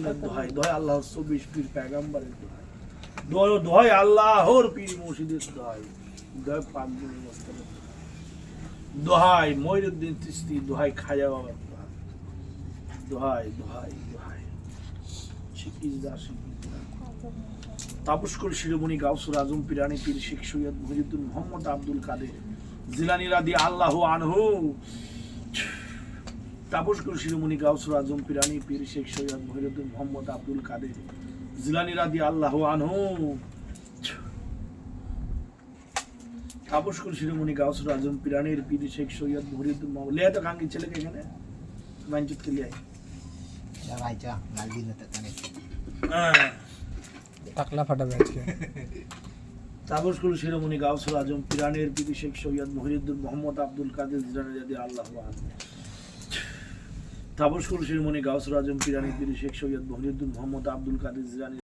বাতিলের দোহাই দোহাই আল্লাহ চব্বিশ পীর প্যাগাম্বারের আল্লাহর পীর মস্তকের দোহাই। ময়ূরুদ্দিন খাজা বাবার আব্দুল কাদের জিলানি রাদি আল্লাহ আনহু। তাপস্কর শিরোমণি গাউসুর আজম পিরানি পীর শেখ সৈয়দ মহিউদ্দিন মোহাম্মদ আব্দুল কাদের জিলানি রাদি আল্লাহ আনহু। শিরোমণি গাউসুর আজম পিরানির পীর শেখ সৈয়দ মহিউদ্দিন মোহাম্মদ। তো কাঙ্গি ছেলেকে এখানে? কে লিয়াই? হ্যাঁ। টাকলা ফাটাবে আজকে। তাবস্কুল শিরোমণি গাউসুল আজম পিরানের পিতি শেখ সৈয়দ মহিউদ্দিন মোহাম্মদ আব্দুল কাদের আল্লাহ তাবস্কুল শিরোমণি গাউস আজম পিরানি দিলি শেখ সৈয়দ মহিউদ্দিন মোহাম্মদ আব্দুল কাদের জিরানি